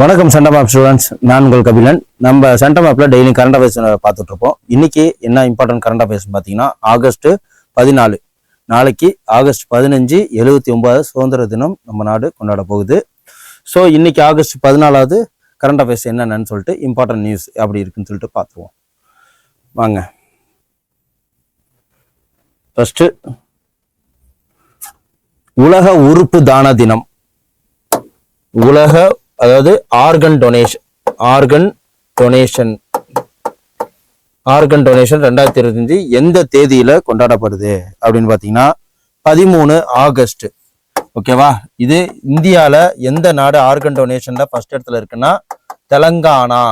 வணக்கம் centum students நான் உங்கள் கபிலன். நம்ம சென்டம் டெய்லி கரண்ட் அஃபேர்ஸ் பார்த்துட்டு இருப்போம். இன்னைக்கு என்ன இம்பார்ட்டன்ட் கரண்ட் அஃபேர்ஸ் பார்த்தீங்கன்னா ஆகஸ்ட் பதினாலு. நாளைக்கு ஆகஸ்ட் பதினஞ்சு எழுபத்தி ஒன்பதாவது சுதந்திர தினம் நம்ம நாடு கொண்டாட போகுது. ஸோ இன்னைக்கு ஆகஸ்ட் பதினாலாவது கரண்ட் அஃபேர்ஸ் என்னென்னு சொல்லிட்டு இம்பார்ட்டன்ட் நியூஸ் அப்படி இருக்குன்னு சொல்லிட்டு பார்த்துருவோம். வாங்க. ஃபஸ்ட்டு உலக உறுப்பு தான தினம். உலக அதாவது organ donation organ donation organ donation ரெண்டாயிரத்தி இருபத்தஞ்சு எந்த தேதியில கொண்டாடப்படுது அப்படின்னு பார்த்தீங்கன்னா பதிமூணு ஆகஸ்ட். ஓகேவா? இது இந்தியால எந்த நாடு ஆர்கன் டொனேஷன்ல ஃபர்ஸ்ட் இடத்துல இருக்குன்னா தெலங்கானா.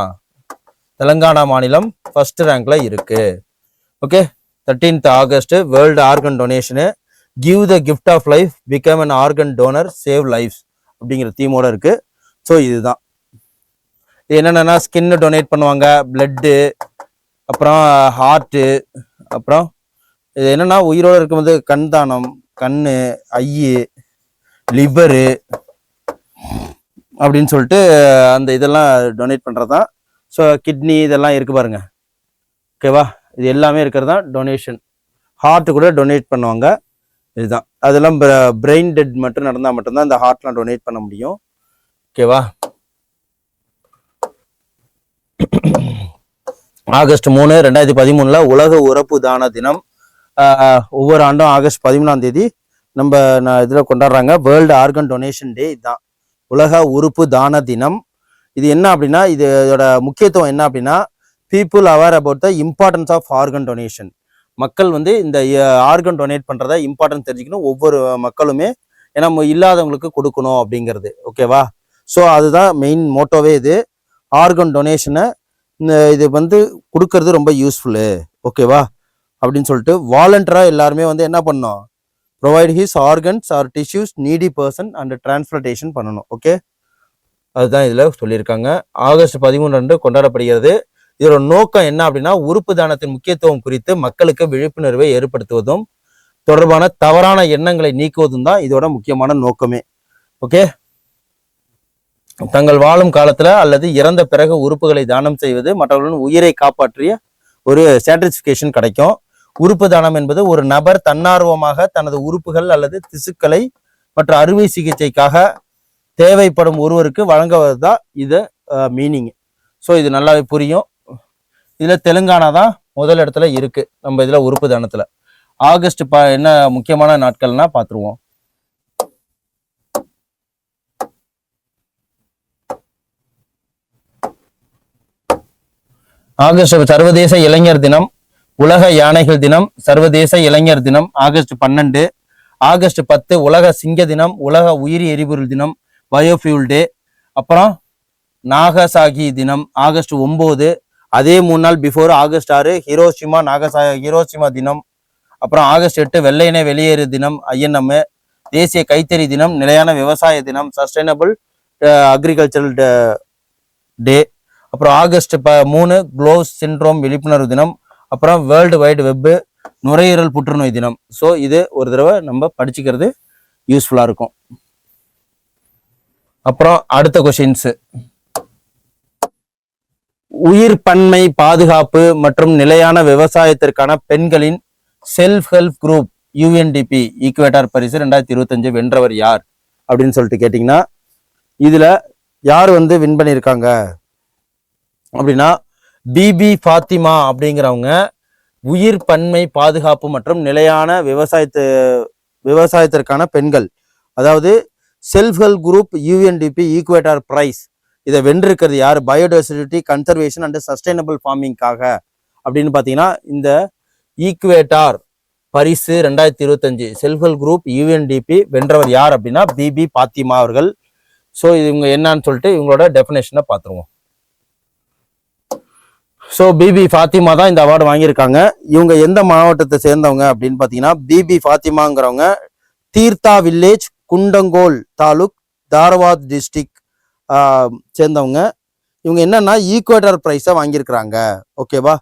தெலங்கானா மாநிலம் ஃபர்ஸ்ட் ரேங்க்ல இருக்கு. Okay? Thirteenth August world organ donation give the gift of life become an organ donor save life அப்படிங்கிற தீமோட இருக்கு. ஸோ இதுதான். இது என்னென்னா ஸ்கின்னு டொனேட் பண்ணுவாங்க பிளட்டு அப்புறம் ஹார்ட்டு அப்புறம் இது என்னென்னா உயிரோடு இருக்கும்போது கண் தானம் கண் ஐயு லிவரு அப்படின்னு சொல்லிட்டு அந்த இதெல்லாம் டொனேட் பண்ணுறது தான் ஸோ கிட்னி இதெல்லாம் இருக்குது பாருங்க. ஓகேவா இது எல்லாமே இருக்கிறது தான் டொனேஷன் ஹார்ட் கூட டொனேட் பண்ணுவாங்க. இதுதான். அதெல்லாம் பிரெயின் டெட் மட்டும் நடந்தால் மட்டும்தான் இந்த ஹார்ட்லாம் டொனேட் பண்ண முடியும். ஓகேவா ஆகஸ்ட் மூணு ரெண்டாயிரத்தி பதிமூணில் உலக உறப்பு தான தினம். ஒவ்வொரு ஆண்டும் ஆகஸ்ட் பதிமூணாம் தேதி நம்ம நான் இதில் கொண்டாடுறாங்க. வேர்ல்டு ஆர்கன் டொனேஷன் டே இதுதான். உலக உறுப்பு தான தினம். இது என்ன அப்படின்னா இது இதோட முக்கியத்துவம் என்ன அப்படின்னா people aware about the importance of organ donation மக்கள் வந்து இந்த ஆர்கன் டொனேட் பண்றத இம்பார்ட்டன்ஸ் தெரிஞ்சுக்கணும். ஒவ்வொரு மக்களுமே ஏன்னா நம்ம இல்லாதவங்களுக்கு கொடுக்கணும் அப்படிங்கிறது. ஓகேவா ஸோ அதுதான் மெயின் மோட்டோவே இது. ஆர்கன் டொனேஷனை இது வந்து கொடுக்கறது ரொம்ப யூஸ்ஃபுல்லு ஓகேவா அப்படின்னு சொல்லிட்டு வாலண்டராக எல்லாருமே வந்து என்ன பண்ணணும்? Provide his organs or tissues needy person and transplantation பண்ணணும். ஓகே அதுதான் இதில் சொல்லியிருக்காங்க. ஆகஸ்ட் பதிமூணு அன்று கொண்டாடப்படுகிறது. இதோட நோக்கம் என்ன அப்படின்னா உறுப்பு தானத்தின் முக்கியத்துவம் குறித்து மக்களுக்கு விழிப்புணர்வை ஏற்படுத்துவதும் தொடர்பான தவறான எண்ணங்களை நீக்குவதும் தான் இதோட முக்கியமான நோக்கமே. ஓகே? தங்கள் வாழும் காலத்துல அல்லது இறந்த பிறகு உறுப்புகளை தானம் செய்வது மற்றவர்களின் உயிரை காப்பாற்றிய ஒரு சாட்டிஸ்பிகேஷன் கிடைக்கும். உறுப்பு தானம் என்பது ஒரு நபர் தன்னார்வமாக தனது உறுப்புகள் அல்லது திசுக்களை மற்றும் அறுவை சிகிச்சைக்காக தேவைப்படும் ஒருவருக்கு வழங்குவது தான் இது மீனிங் ஸோ இது நல்லாவே புரியும். இதுல தெலுங்கானா தான் முதல் இடத்துல இருக்கு. நம்ம இதில் உறுப்பு தானத்துல. ஆகஸ்ட் ப என்ன முக்கியமான நாட்கள்னா பார்த்துருவோம் ஆகஸ்ட் சர்வதேச இளைஞர் தினம் உலக யானைகள் தினம் சர்வதேச இளைஞர் தினம் ஆகஸ்ட் பன்னெண்டு. ஆகஸ்ட் பத்து உலக சிங்க தினம் உலக உயிரி எரிபொருள் தினம் பயோஃபியூல் டே. அப்புறம் நாகசாகி தினம் ஆகஸ்ட் ஒம்பது அதே மூணு நாள் பிஃபோர் ஆகஸ்ட் ஆறு ஹிரோஷிமா நாகசா ஹீரோஷிமா தினம். அப்புறம் ஆகஸ்ட் எட்டு வெள்ளையனே வெளியேறு தினம் ஐஎன்எம் தேசிய கைத்தறி தினம் நிலையான விவசாய தினம் சஸ்டைனபிள் அக்ரிகல்ச்சரல் டே அப்புறம் ஆகஸ்ட் ப மூணு க்ளோஸ் சிண்ட்ரோம் விழிப்புணர்வு தினம். அப்புறம் வேர்ல்டு வைடு வெப்பு நுரையீரல் புற்றுநோய் தினம். ஸோ இது ஒரு தடவை நம்ம படிச்சுக்கிறது யூஸ்ஃபுல்லாக இருக்கும். அப்புறம் அடுத்த கொஷின்ஸு உயிர் பன்மை பாதுகாப்பு மற்றும் நிலையான விவசாயத்திற்கான பெண்களின் self help group UNDP Equator பரிசு ரெண்டாயிரத்தி இருபத்தஞ்சு வென்றவர் யார்? அப்படின்னு சொல்லிட்டு கேட்டிங்கன்னா இதில் யார் வந்து வின் பண்ணியிருக்காங்க? அப்படின்னா பிபி ஃபாத்திமா அப்படிங்கிறவங்க உயிர் பன்மை பாதுகாப்பு மற்றும் நிலையான விவசாயத்து விவசாயத்திற்கான பெண்கள். அதாவது self help group UNDP Equator prize இதை வென்றிருக்கிறது யார்? பயோடைவர்சிட்டி கன்சர்வேஷன் அண்ட் சஸ்டைனபிள் ஃபார்மிங்காக அப்படின்னு பார்த்தீங்கன்னா இந்த ஈக்குவேட்டார் பரிசு ரெண்டாயிரத்தி இருபத்தஞ்சு செல்ஃப் ஹெல்ப் குரூப் யூஎன்டிபி வென்றவர் யார் அப்படின்னா பிபி பாத்திமா அவர்கள். ஸோ இது இவங்க என்னன்னு சொல்லிட்டு இவங்களோட டெஃபினேஷனை பார்த்துருவோம். ஸோ பிபி ஃபாத்திமா தான் இந்த அவார்டு வாங்கியிருக்காங்க. இவங்க எந்த மாவட்டத்தை சேர்ந்தவங்க அப்படின்னு பார்த்தீங்கன்னா பிபி ஃபாத்திமாங்கிறவங்க தீர்த்தா வில்லேஜ் குண்டங்கோல் தாலுக் தாரவாத் டிஸ்ட்ரிக் சேர்ந்தவங்க. இவங்க என்னன்னா ஈக்குவேட்டர் ப்ரைஸை வாங்கியிருக்கிறாங்க. ஓகேவா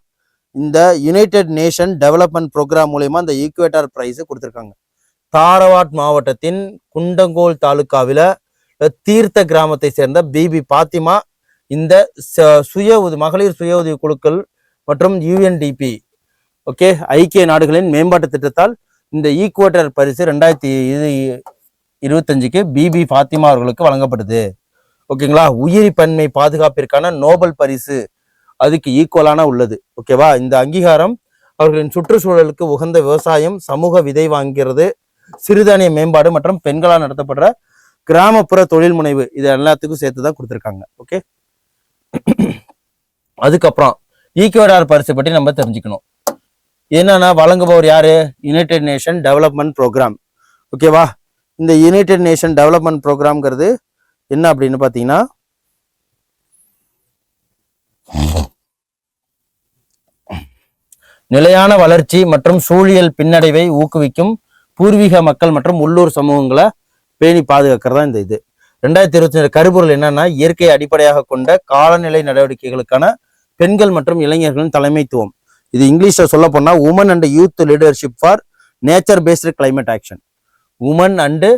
இந்த யுனைடெட் நேஷன் டெவலப்மெண்ட் ப்ரோக்ராம் மூலயமா இந்த ஈக்குவேட்டர் ப்ரைஸை கொடுத்துருக்காங்க. தாரவாட் மாவட்டத்தின் குண்டங்கோல் தாலுக்காவில் தீர்த்த கிராமத்தை சேர்ந்த பிபி பாத்திமா இந்த ச- சுய உதவி மகளிர் சுய உதவி குழுக்கள் மற்றும் யூஎன்டிபி ஓகே ஐக்கிய நாடுகளின் மேம்பாட்டு திட்டத்தால் இந்த ஈக்குவேட்டர் பரிசு ரெண்டாயிரத்தி இருபத்தஞ்சுக்கு பிபி ஃபாத்திமா அவர்களுக்கு வழங்கப்படுது. ஓகேங்களா? உயிரி பன்மை பாதுகாப்பிற்கான நோபல் பரிசு அதுக்கு ஈக்குவலான உள்ளது. ஓகேவா? இந்த அங்கீகாரம் அவர்களின் சுற்றுச்சூழலுக்கு உகந்த விவசாயம் சமூக விதை வாங்கிறது சிறுதானிய மேம்பாடு மற்றும் பெண்களால் நடத்தப்படுற கிராமப்புற தொழில் முனைவு. இது எல்லாத்துக்கும் சேர்த்து தான் கொடுத்துருக்காங்க. ஓகே? அதுக்கப்புறம் ஈக்குவடார் பரிசு பற்றி நம்ம தெரிஞ்சுக்கணும். என்னன்னா வழங்குபவர் யாரு? யுனைடெட் நேஷன் டெவலப்மெண்ட் ப்ரோக்ராம் ஓகேவா? இந்த யுனைடெட் நேஷன் டெவலப்மெண்ட் ப்ரோக்ராம்ங்கிறது என்ன அப்படின்னு பார்த்தீங்கன்னா நிலையான வளர்ச்சி மற்றும் சூழியல் பின்னடைவை ஊக்குவிக்கும் பூர்வீக மக்கள் மற்றும் உள்ளூர் சமூகங்களை பேணி பாதுகாக்கிறதா இந்த இது. ரெண்டாயிரத்தி இருபத்தி ரெண்டு கருப்பொருள் என்னன்னா இயற்கையை அடிப்படையாக கொண்ட காலநிலை நடவடிக்கைகளுக்கான பெண்கள் மற்றும் இளைஞர்களின் தலைமைத்துவம். இது இங்கிலீஷ்ல சொல்ல போனால் women and youth leadership for nature based climate action women and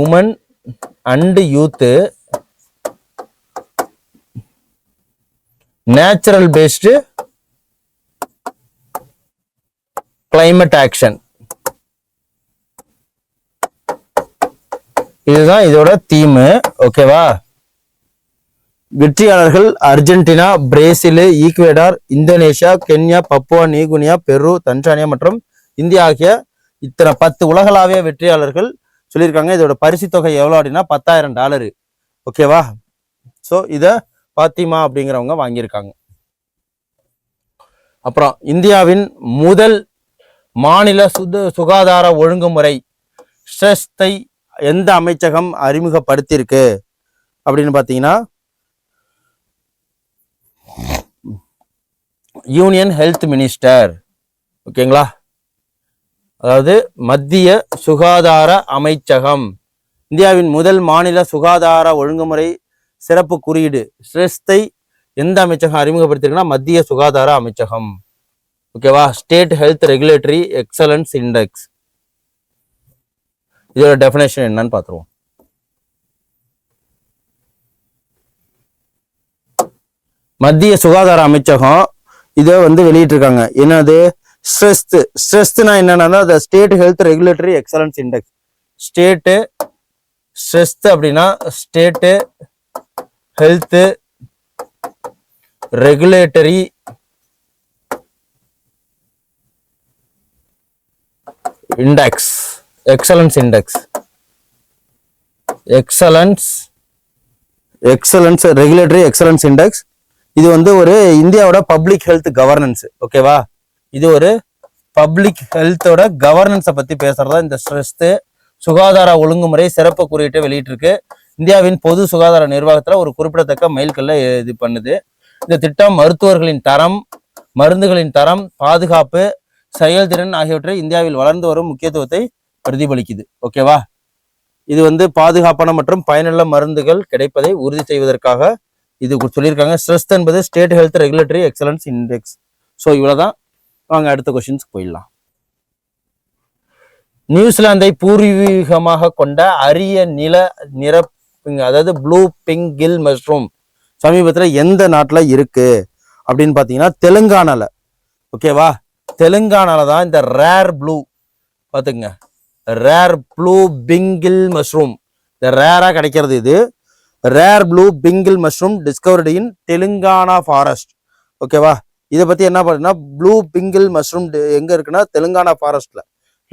women and youth natural based climate action இதுதான் இதோட தீமு ஓகேவா வெற்றியாளர்கள் Argentina Brazil Ecuador Indonesia Kenya Papua New Guinea Peru Tanzania மற்றும் இந்தியா ஆகிய இத்தனை பத்து உலகளாவிய வெற்றியாளர்கள் சொல்லியிருக்காங்க. இதோட பரிசு தொகை எவ்வளோ அப்படின்னா பத்தாயிரம் டாலரு. ஓகேவா ஸோ இதை பாத்திமா அப்படிங்கிறவங்க வாங்கியிருக்காங்க. அப்புறம் இந்தியாவின் முதல் மாநில சுத சுகாதார ஒழுங்குமுறை ஸ்ட்ரெஸ்தை எந்த அமைச்சகம் அறிமுகப்படுத்தியிருக்கு? அப்படின்னு பார்த்தீங்கன்னா யூனியன் ஹெல்த் மினிஸ்டர். ஓகேங்களா அதாவது மத்திய சுகாதார அமைச்சகம். இந்தியாவின் முதல் மாநில சுகாதார ஒழுங்குமுறை சிறப்பு குறியீடு ஸ்ட்ரெஸ்தை எந்த அமைச்சகம் அறிமுகப்படுத்திருக்குன்னா மத்திய சுகாதார அமைச்சகம். ஓகேவா? State health regulatory excellence index. இதோட டெஃபினேஷன் என்னன்னு பார்த்துருவோம் மத்திய சுகாதார அமைச்சகம் இதை வந்து வெளியிட்டிருக்காங்க. என்னது? ஸ்ட்ரெஸ்த்து ஸ்ட்ரெஸ்னா என்னன்னா அந்த state health regulatory excellence index state Shresth அப்படின்னா state health regulatory index excellence index excellence excellence regulatory excellence index இது வந்து ஒரு இந்தியாவோட பப்ளிக் ஹெல்த் கவர்னன்ஸ் ஓகேவா இது ஒரு பப்ளிக் ஹெல்த்தோட கவர்னன்ஸை பத்தி பேசுறதா இந்த ஸ்ட்ரெஸ் சுகாதார ஒழுங்குமுறை சிறப்பு குறியீட்டை வெளியிட்டிருக்கு. இந்தியாவின் பொது சுகாதார நிர்வாகத்துல ஒரு குறிப்பிடத்தக்க மைல்கல்ல இது பண்ணுது. இந்த திட்டம் மருத்துவர்களின் தரம் மருந்துகளின் தரம் பாதுகாப்பு செயல்திறன் ஆகியவற்றை இந்தியாவில் வளர்ந்து வரும் முக்கியத்துவத்தை பிரதிபலிக்குது. ஓகேவா இது வந்து பாதுகாப்பான மற்றும் பயனுள்ள மருந்துகள் கிடைப்பதை உறுதி செய்வதற்காக இது சொல்லியிருக்காங்க. ஸ்ட்ரெஸ் என்பது state health regulatory excellence index so இவ்வளோதான் வாங்க அடுத்த கொஸ்டின்ஸ்க்கு போயிடலாம். நியூசிலாந்தை பூர்வீகமாக கொண்ட அரிய நில நிற அதாவது ப்ளூ பிங்க் கில் மஷ்ரூம் சமீபத்தில் எந்த நாட்டில் இருக்கு? அப்படின்னு பார்த்தீங்கன்னா தெலுங்கானால. ஓகேவா தெலுங்கானால தான் இந்த ரேர் ப்ளூ பார்த்துக்குங்க ரேர் ப்ளூ பிங்கில் மஷ்ரூம் இந்த ரேராக கிடைக்கிறது இது. Rare blue pinkgill mushroom discovered in Telangana forest ஓகேவா இதை பற்றி என்ன பண்ணுன்னா ப்ளூ பிங்கிள் மஷ்ரூம் எங்கே இருக்குன்னா தெலுங்கானா ஃபாரஸ்ட்ல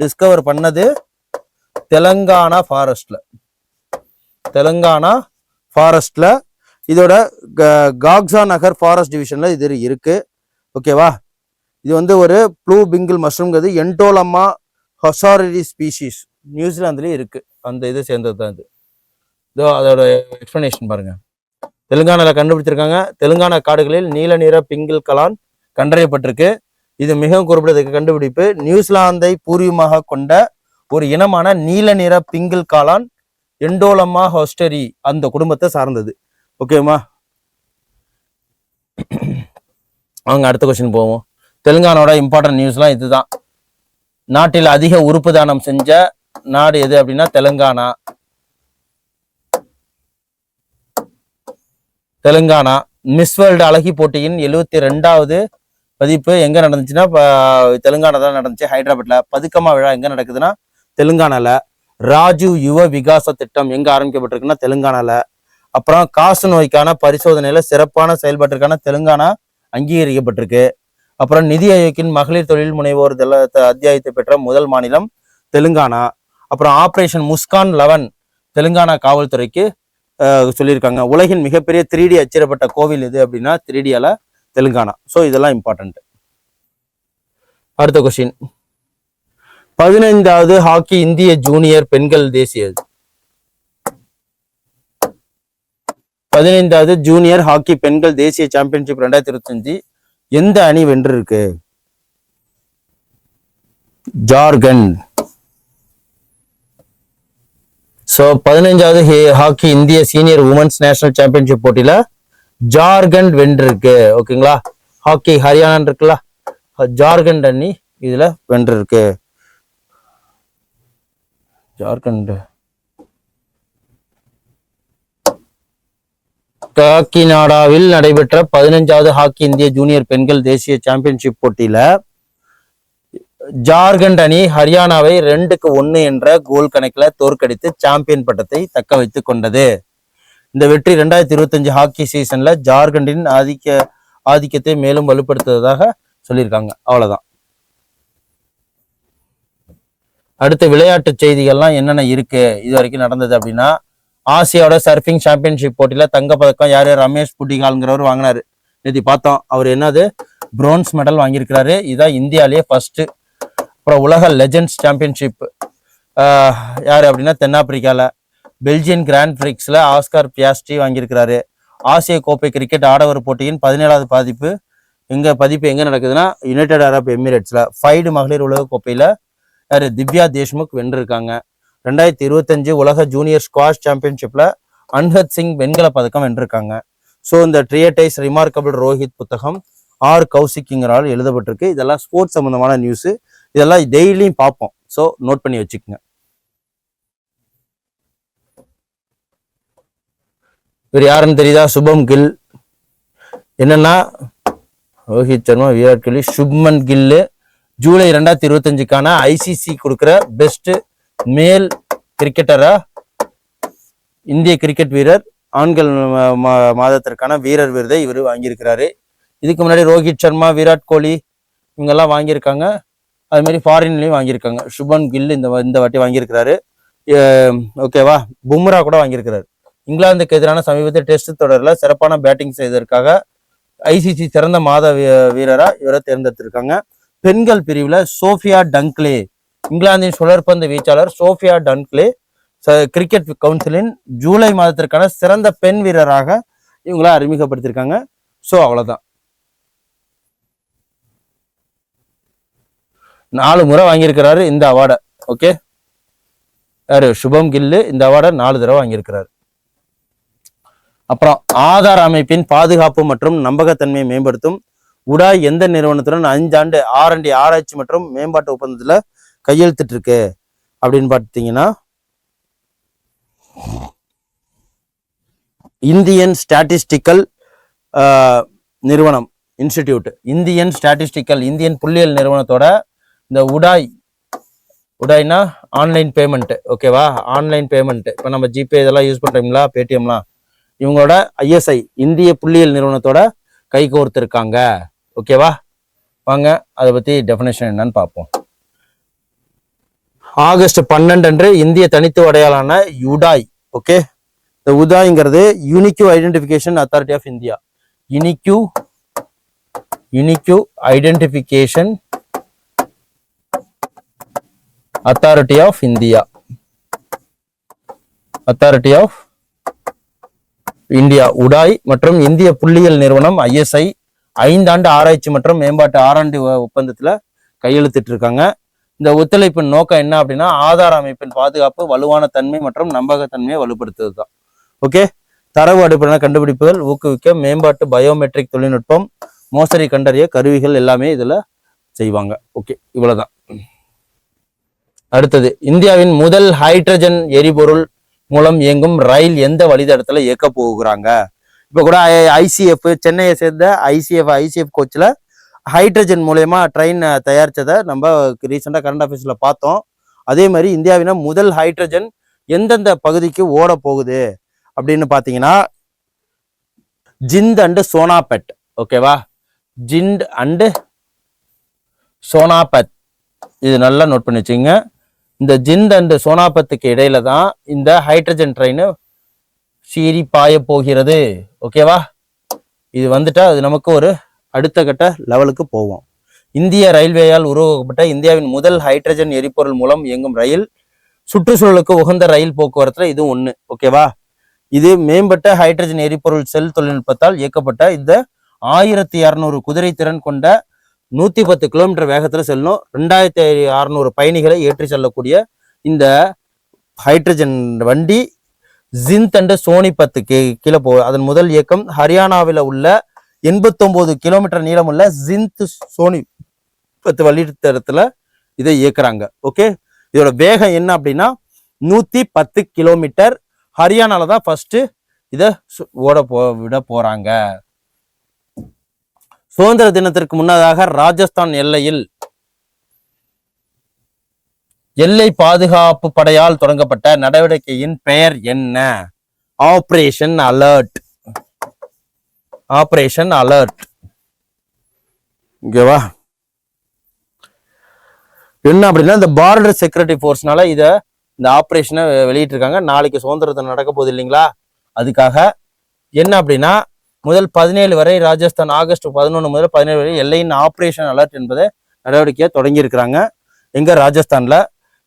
டிஸ்கவர் பண்ணது தெலுங்கானா ஃபாரஸ்ட்ல தெலுங்கானா ஃபாரஸ்ட்ல இதோட க- காக்ஸா நகர் ஃபாரஸ்ட் டிவிஷன்ல இது இருக்கு. ஓகேவா இது வந்து ஒரு ப்ளூ பிங்கிள் மஷ்ரூம்ங்கிறது என்டோலம்மா ஹொசாரிடி ஸ்பீஷீஸ் நியூசிலாந்துலேயே இருக்கு. அந்த இதை சேர்ந்தது தான் இது. இதோ அதோட எக்ஸ்பிளனேஷன் பாருங்க. தெலுங்கானால கண்டுபிடிச்சிருக்காங்க. தெலுங்கானா காடுகளில் நீல நிற பிங்கிள் கலான் கண்டறியப்பட்டிருக்கு. இது மிகவும் குறிப்பிடத்தக்க கண்டுபிடிப்பு. நியூசிலாந்தை பூர்வீகமாக கொண்ட ஒரு இனமான நீல நிற பிங்கிள் காளான் எண்டோலமா ஹோஸ்டரி அந்த குடும்பத்தை சார்ந்தது. ஓகேம்மா அவங்க அடுத்த கொஸ்டின் போவோம். தெலுங்கானாவோட இம்பார்ட்டன்ட் நியூஸ்லாம் இதுதான். நாட்டில் அதிக உறுப்பு தானம் செஞ்ச நாடு எது அப்படின்னா தெலுங்கானா. தெலுங்கானா மிஸ் வேர்ல்டு அழகி போட்டியின் எழுவத்தி ரெண்டாவது பதிப்பு எங்கே நடந்துச்சுன்னா இப்போ தெலுங்கானா தான் நடந்துச்சு. ஹைதராபாத்ல பதுக்கமா விழா எங்கே நடக்குதுன்னா தெலுங்கானால. ராஜீவ் யுவ விகாச திட்டம் எங்கே ஆரம்பிக்கப்பட்டிருக்குன்னா தெலுங்கானால. அப்புறம் காசு நோய்க்கான பரிசோதனையில் சிறப்பான செயல்பாட்டிற்கான தெலுங்கானா அங்கீகரிக்கப்பட்டிருக்கு. அப்புறம் நிதி ஆயோக்கின் மகளிர் தொழில் முனைவோர் அத்தியாயத்தை பெற்ற முதல் மாநிலம் தெலுங்கானா. அப்புறம் ஆப்ரேஷன் முஸ்கான் லெவன் தெலுங்கானா காவல்துறைக்கு சொல்லியிருக்காங்க. உலகின் மிகப்பெரிய த்ரீ டி அச்சிடப்பட்ட கோவில் எது அப்படின்னா த்ரீ டியால தெலுங்கானா. ஸோ இதெல்லாம் இம்பார்ட்டன்ட் அடுத்த கொஸ்டின் பதினைந்தாவது ஹாக்கி இந்திய ஜூனியர் பெண்கள் தேசிய பதினைந்தாவது ஜூனியர் ஹாக்கி பெண்கள் தேசிய சாம்பியன்ஷிப் ரெண்டாயிரத்தி இருபத்தஞ்சு எந்த அணி வென்றிருக்கு? ஜார்க்கண்ட். ஸோ பதினைஞ்சாவது ஹாக்கி இந்திய சீனியர் உமன்ஸ் நேஷனல் சாம்பியன்ஷிப் போட்டியில ஜார்க்கண்ட் வென்றிருக்கு. ஓகேங்களா? ஹாக்கி ஹரியானான் இருக்குல்ல? ஜார்க்கண்ட் அணி இதுல வென்றிருக்கு. ஜார்க்கண்ட் காக்கிநாடாவில் நடைபெற்ற பதினஞ்சாவது ஹாக்கி இந்திய ஜூனியர் பெண்கள் தேசிய சாம்பியன்ஷிப் போட்டியில ஜார்க்கண்ட் அணி ஹரியானாவை ரெண்டுக்கு ஒன்னு என்ற கோல் கணக்கில் தோற்கடித்து சாம்பியன் பட்டத்தை தக்க வைத்துக் கொண்டது. இந்த வெற்றி ரெண்டாயிரத்தி இருபத்தஞ்சு ஹாக்கி சீசன்ல ஜார்க்கண்டின் ஆதிக்க ஆதிக்கத்தை மேலும் வலுப்படுத்துவதாக சொல்லியிருக்காங்க. அவ்வளவுதான். அடுத்த விளையாட்டு செய்திகள்லாம் என்னென்ன இருக்கு? இது வரைக்கும் நடந்தது அப்படின்னா ஆசியாவோட சர்ஃபிங் சாம்பியன்ஷிப் போட்டியில தங்கப்பதக்கம் யாரு? ரமேஷ் புட்டிகால்ங்கிறவர் வாங்கினாரு. நேற்று பார்த்தோம். அவர் என்னது? பிரோன்ஸ் மெடல் வாங்கியிருக்கிறாரு. இதான் இந்தியாலேயே ஃபர்ஸ்ட் அப்புறம் உலக லெஜெண்ட்ஸ் சாம்பியன்ஷிப் யார் அப்படின்னா தென்னாப்பிரிக்காவில் பெல்ஜியன் கிராண்ட் பிரிக்ஸில் ஆஸ்கார் பியாஸ்டி வாங்கியிருக்கிறாரு. ஆசிய கோப்பை கிரிக்கெட் ஆடவர் போட்டியின் பதினேழாவது பதிப்பு. எங்கே பதிப்பு எங்கே நடக்குதுன்னா யுனைடெட் அரப் எமிரேட்ஸில் ஃபைடு மகளிர் உலக கோப்பையில் யார்? திவ்யா தேஷ்முக் வென்றிருக்காங்க. ரெண்டாயிரத்தி இருபத்தஞ்சு உலக ஜூனியர் ஸ்குவாஷ் சாம்பியன்ஷிப்பில் அன்ஹத் சிங் வெண்கல பதக்கம் வென்றிருக்காங்க. ஸோ இந்த ட்ரியடைஸ் ரிமார்க்கபிள் ரோஹித் புத்தகம் ஆர். கௌசிக்கிங்கிறால் எழுதப்பட்டிருக்கு. இதெல்லாம் ஸ்போர்ட்ஸ் சம்மந்தமான நியூஸு இதெல்லாம் டெய்லியும் பார்ப்போம். ஸோ நோட் பண்ணி வச்சுக்கோங்க. இவர் யாருன்னு தெரியுதா? சுபம் கில். என்னன்னா ரோஹித் சர்மா விராட் கோலி சுப்மன் கில்லு ஜூலை ரெண்டாயிரத்தி இருபத்தஞ்சுக்கான ஐசிசி கொடுக்குற பெஸ்ட் மேல் கிரிக்கெட்டரா இந்திய கிரிக்கெட் வீரர் ஆண்கள் மாதத்திற்கான வீரர் விருதை இவர் வாங்கியிருக்கிறாரு. இதுக்கு முன்னாடி ரோஹித் சர்மா விராட் கோலி இவங்கெல்லாம் வாங்கியிருக்காங்க. அது மாதிரி ஃபாரின்லயும் வாங்கியிருக்காங்க. சுபன் கில் இந்த இந்த வாட்டி வாங்கியிருக்கிறாரு. ஓகேவா? பும்ரா கூட வாங்கியிருக்கிறாரு. இங்கிலாந்துக்கு எதிரான சமீபத்திய டெஸ்ட் தொடரில் சிறப்பான பேட்டிங் செய்ததற்காக ஐசிசி சிறந்த மாத வீ- வீரரா இவரை தேர்ந்தெடுத்திருக்காங்க. பெண்கள் பிரிவில் சோஃபியா டங்க்லே இங்கிலாந்தின் சுழற்பந்து வீச்சாளர் சோஃபியா டன்க்லே ச- கிரிக்கெட் கவுன்சிலின் ஜூலை மாதத்திற்கான சிறந்த பெண் வீரராக இவங்கள அறிமுகப்படுத்தியிருக்காங்க. ஸோ அவ்வளோதான் நாலு முறை வாங்கியிருக்கிறாரு இந்த அவார்டை. ஓகே யாரு? சுபம் கில்லு இந்த அவார்டை நாலு தடவை வாங்கியிருக்கிறாரு. அப்புறம் ஆதார் அமைப்பின் பாதுகாப்பு மற்றும் நம்பகத்தன்மையை மேம்படுத்தும். உடாய் எந்த நிறுவனத்துடன் அஞ்சாண்டு ஆர்என்டி ஆராய்ச்சி மற்றும் மேம்பாட்டு ஒப்பந்தத்தில் கையெழுத்திட்டு இருக்கு அப்படின்னு பார்த்தீங்கன்னா இந்தியன் ஸ்டாட்டிஸ்டிக்கல் நிறுவனம் இன்ஸ்டிடியூட். இந்தியன் ஸ்டாட்டிஸ்டிக்கல் இந்தியன் புள்ளியியல் நிறுவனத்தோட இந்த உடாய் உடாய்னா ஆன்லைன் பேமெண்ட் ஓகேவா? Online payment. இப்போ நம்ம ஜிபே இதெல்லாம் யூஸ் பண்றீங்களா? பேடிஎம்லாம்? இவங்களோட ஐஎஸ்ஐ இந்திய புள்ளியியல் நிறுவனத்தோட கைகோர்த்திருக்காங்க ஓகேவா வாங்க அதை பத்தி டெஃபினேஷன் என்னன்னு பார்ப்போம். ஆகஸ்ட் பன்னெண்டு அன்று இந்திய தனித்துவ அடையாளான யுடாய் ஓகே இந்த உதாய்ங்கிறது unique identification authority of India unique unique identification authority of India authority of India UIDAI மற்றும் இந்திய புள்ளியியல் நிறுவனம் ஐஎஸ்ஐ ஐந்தாண்டு ஆராய்ச்சி மற்றும் மேம்பாட்டு ஆராய்ச்சி ஒப்பந்தத்தில் கையெழுத்திட்டு இருக்காங்க. இந்த ஒத்துழைப்பின் நோக்கம் என்ன அப்படின்னா ஆதார் அமைப்பின் பாதுகாப்பு வலுவான தன்மை மற்றும் நம்பகத்தன்மையை வலுப்படுத்துவது தான் ஓகே? தரவு அடிப்படையிலான கண்டுபிடிப்புகள் ஊக்குவிக்க மேம்பாட்டு பயோமெட்ரிக் தொழில்நுட்பம் மோசடி கண்டறிய கருவிகள் எல்லாமே இதில் செய்வாங்க. ஓகே இவ்வளோதான் அடுத்தது இந்தியாவின் முதல் ஹைட்ரஜன் எரிபொருள் மூலம் இயங்கும் ரயில் எந்த வழித்தடத்துல இயக்க போகிறாங்க? இப்போ கூட ஐசிஎஃப் சென்னையை சேர்ந்த ஐசிஎஃப் ஐசிஎஃப் கோச்சில் ஹைட்ரஜன் மூலயமா ட்ரெயின் தயாரித்ததை நம்ம ரீசெண்டாக கரண்ட் ஆஃபீஸில் பார்த்தோம். அதே மாதிரி இந்தியாவின முதல் ஹைட்ரஜன் எந்தெந்த பகுதிக்கு ஓட போகுது அப்படின்னு பார்த்தீங்கன்னா ஜிந்த் அண்டு சோனாபெட் ஓகேவா ஜிண்ட் அண்டு சோனாபத் இது நல்லா நோட் பண்ணி வச்சுங்க இந்த ஜிந்த் அண்டு சோனாபத்துக்கு இடையில தான் இந்த ஹைட்ரஜன் ட்ரெயின் சீறி பாய போகிறது. ஓகேவா இது வந்துட்டா அது நமக்கு ஒரு அடுத்த கட்ட லெவலுக்கு போவோம். இந்திய ரயில்வேயால் உருவாக்கப்பட்ட இந்தியாவின் முதல் ஹைட்ரஜன் எரிபொருள் மூலம் இயங்கும் ரயில் சுற்றுச்சூழலுக்கு உகந்த ரயில் போக்குவரத்துல இது ஒண்ணு. ஓகேவா இது மேம்பட்ட ஹைட்ரஜன் எரிபொருள் செல் தொழில்நுட்பத்தால் இயக்கப்பட்ட இந்த ஆயிரத்தி இரநூறு குதிரை திறன் கொண்ட நூற்றி பத்து கிலோமீட்டர் வேகத்தில் செல்லும். ரெண்டாயிரத்தி அறநூறு பயணிகளை ஏற்றி செல்லக்கூடிய இந்த ஹைட்ரஜன் வண்டி ஜிந்த் அண்ட் சோனிபத்து கீ கீழே போ அதன் முதல் இயக்கம் ஹரியானாவில் உள்ள எண்பத்தொம்போது கிலோமீட்டர் நீளமுள்ள ஜிந்த் சோனிபத்து வழித்தடத்தில் இதை இயக்குறாங்க. ஓகே? இதோட வேகம் என்ன அப்படின்னா நூற்றி பத்து கிலோமீட்டர். ஹரியானாவில் தான் ஃபஸ்ட்டு இதை சு- ஓட போ விட போகிறாங்க சுதந்திர தினத்திற்கு முன்னதாக ராஜஸ்தான் எல்லையில் எல்லை பாதுகாப்பு படையால் தொடங்கப்பட்ட நடவடிக்கையின் பெயர் என்ன? ஆபரேஷன் அலர்ட் ஆபரேஷன் அலர்ட் ஓகேவா என்ன அப்படின்னா இந்த பார்டர் செக்யூரிட்டி ஃபோர்ஸ்னால இத இந்த ஆபரேஷனை வெளியிட்டிருக்காங்க. நாளைக்கு சுதந்திரத்தை நடக்க போகுது இல்லைங்களா? அதுக்காக என்ன அப்படின்னா முதல் பதினேழு வரை ராஜஸ்தான் ஆகஸ்ட் பதினொன்று முதல் பதினேழு வரை எல்லையின் ஆப்ரேஷன் அலர்ட் என்பதை நடவடிக்கையை தொடங்கியிருக்கிறாங்க எங்க ராஜஸ்தான்ல.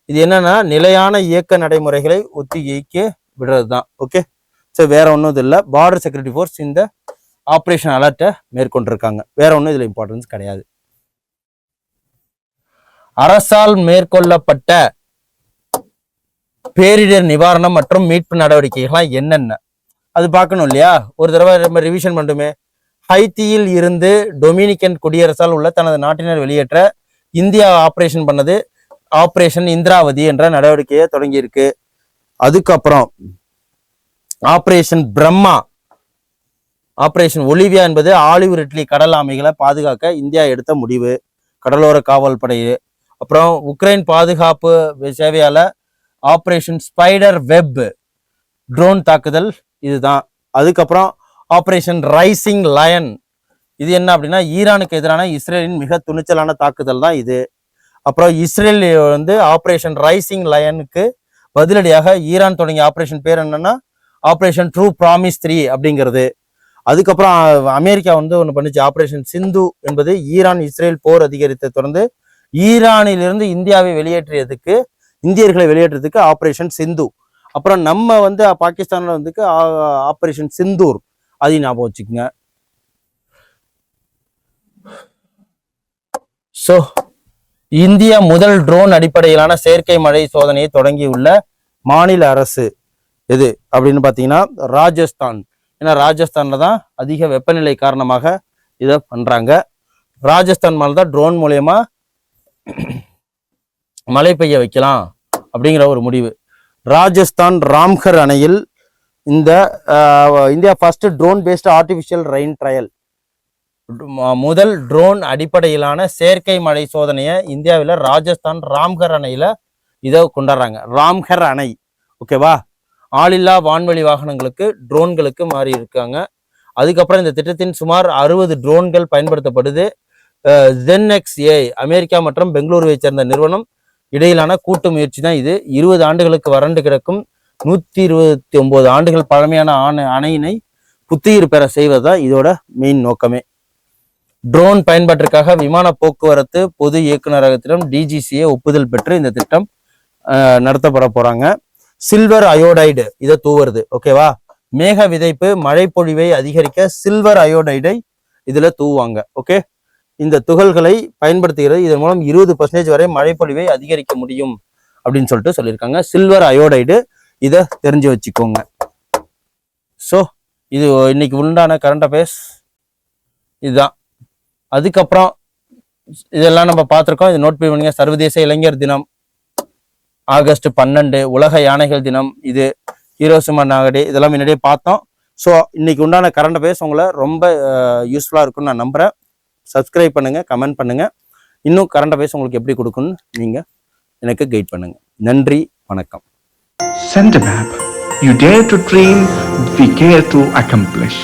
இது என்னன்னா நிலையான இயக்க நடைமுறைகளை ஒத்திகைக்கு விடுறது தான் ஓகே ஸோ வேற ஒன்றும் இது இல்லை. பார்டர் செக்யூரிட்டி ஃபோர்ஸ் இந்த ஆப்ரேஷன் அலர்ட்டை மேற்கொண்டிருக்காங்க. வேற ஒன்றும் இதில் இம்பார்ட்டன்ஸ் கிடையாது. அரசால் மேற்கொள்ளப்பட்ட பேரிடர் நிவாரணம் மற்றும் மீட்பு நடவடிக்கைகள்லாம் என்னென்ன? அது பார்க்கணும் இல்லையா? ஒரு தடவை நம்ம ரிவிஷன் பண்ணுமே ஹைத்தியில் இருந்து டொமினிக்கன் குடியரசால் உள்ள தனது நாட்டினர் வெளியேற்ற இந்தியா ஆப்ரேஷன் பண்ணது ஆப்ரேஷன் இந்திராவதி என்ற நடவடிக்கையை தொடங்கியிருக்கு. அதுக்கப்புறம் ஆப்ரேஷன் பிரம்மா ஆப்ரேஷன் ஒலிவியா என்பது ஆலிவ் இட்லி கடல் ஆமைகளை பாதுகாக்க இந்தியா எடுத்த முடிவு. கடலோர காவல் படை அப்புறம் உக்ரைன் பாதுகாப்பு சேவையால் ஆப்ரேஷன் ஸ்பைடர் வெப் ட்ரோன் தாக்குதல் இதுதான். அதுக்கப்புறம் ஆப்ரேஷன் ரைசிங் லயன் இது என்ன அப்படின்னா ஈரானுக்கு எதிரான இஸ்ரேலின் மிக துணிச்சலான தாக்குதல் தான் இது. அப்புறம் இஸ்ரேல் வந்து ஆப்ரேஷன் ரைசிங் லயனுக்கு பதிலடியாக ஈரான் தொடங்கிய ஆப்ரேஷன் பேர் என்னன்னா ஆப்ரேஷன் ட்ரூ ப்ராமிஸ் த்ரீ அப்படிங்கிறது. அதுக்கப்புறம் அமெரிக்கா வந்து ஒன்று பண்ணுச்சு ஆப்ரேஷன் சிந்து என்பது ஈரான் இஸ்ரேல் போர் அதிகரித்தை தொடர்ந்து ஈரானிலிருந்து இந்தியாவை வெளியேற்றியதுக்கு இந்தியர்களை வெளியேற்றதுக்கு ஆப்ரேஷன் சிந்து அப்புறம் நம்ம வந்து பாகிஸ்தானில் வந்து ஆப்ரேஷன் சிந்தூர் அதையும் ஞாபகம் வச்சுக்கோங்க. ஸோ இந்தியா முதல் ட்ரோன் அடிப்படையிலான செயற்கை மழை சோதனையை தொடங்கியுள்ள மாநில அரசு எது அப்படின்னு பார்த்தீங்கன்னா ராஜஸ்தான். ஏன்னா ராஜஸ்தானில் தான் அதிக வெப்பநிலை காரணமாக இதை பண்ணுறாங்க ராஜஸ்தான் மேலே தான் ட்ரோன் மூலயமா மழை பெய்ய வைக்கலாம் அப்படிங்கிற ஒரு முடிவு. ராஜஸ்தான் ராம்கர் அணையில் இந்த India first drone based artificial rain trial முதல் ட்ரோன் அடிப்படையிலான செயற்கை மழை சோதனையை இந்தியாவில் ராஜஸ்தான் ராம்கர் அணையில் இதை கொண்டாடுறாங்க. ராம்கர் அணை ஓகேவா? ஆளில்லா வான்வழி வாகனங்களுக்கு ட்ரோன்களுக்கு மாறி இருக்காங்க. அதுக்கப்புறம் இந்த திட்டத்தின் சுமார் அறுபது ட்ரோன்கள் பயன்படுத்தப்படுது. ஜென்எக்ஸ் ஏ அமெரிக்கா மற்றும் பெங்களூருவை சேர்ந்த நிறுவனம் இடையிலான கூட்டு முயற்சி தான் இது. இருபது ஆண்டுகளுக்கு வறண்டு கிடக்கும் நூற்றி இருபத்தி ஒம்பது ஆண்டுகள் பழமையான ஆணை அணையினை புத்துயிர் பெற செய்வதுதான் இதோட மெயின் நோக்கமே. ட்ரோன் பயன்பாட்டிற்காக விமான போக்குவரத்து பொது இயக்குநரகத்திடம் டிஜிசிஏ ஒப்புதல் பெற்று இந்த திட்டம் நடத்தப்பட போகிறாங்க சில்வர் அயோடைடு இதை தூவுறது ஓகேவா மேக விதைப்பு மழை பொழிவை அதிகரிக்க சில்வர் அயோடைடை இதில் தூவாங்க ஓகே இந்த துகள்களை பயன்படுத்துகிறது. இதன் மூலம் இருபது பர்சன்டேஜ் வரை மழைப்பொழிவை அதிகரிக்க முடியும் அப்படின்னு சொல்லிட்டு சொல்லியிருக்காங்க. சில்வர் அயோடைடு இதை தெரிஞ்சு வச்சுக்கோங்க. ஸோ இது இன்னைக்கு உண்டான கரண்ட் அஃபேர்ஸ் இதுதான். அதுக்கப்புறம் இதெல்லாம் நம்ம பார்த்துருக்கோம். இது நோட் பண்ணுங்க சர்வதேச இளைஞர் தினம். ஆகஸ்ட் பன்னெண்டு உலக யானைகள் தினம். இது ஹீரோசிமா நாகடே. இதெல்லாம் முன்னாடியே பார்த்தோம். ஸோ இன்னைக்கு உண்டான கரண்ட் அஃபேர்ஸ் உங்களை ரொம்ப யூஸ்ஃபுல்லாக இருக்கும்னு நான் நம்புகிறேன் சப்ஸ்கிரைப் பண்ணுங்கள் கமெண்ட் பண்ணுங்கள் இன்னும் கரண்ட் அஃபேர்ஸ் உங்களுக்கு எப்படி கொடுக்குன்னு நீங்கள் எனக்கு கைட் பண்ணுங்கள் நன்றி வணக்கம் Send a map. You dare to dream, we care to accomplish.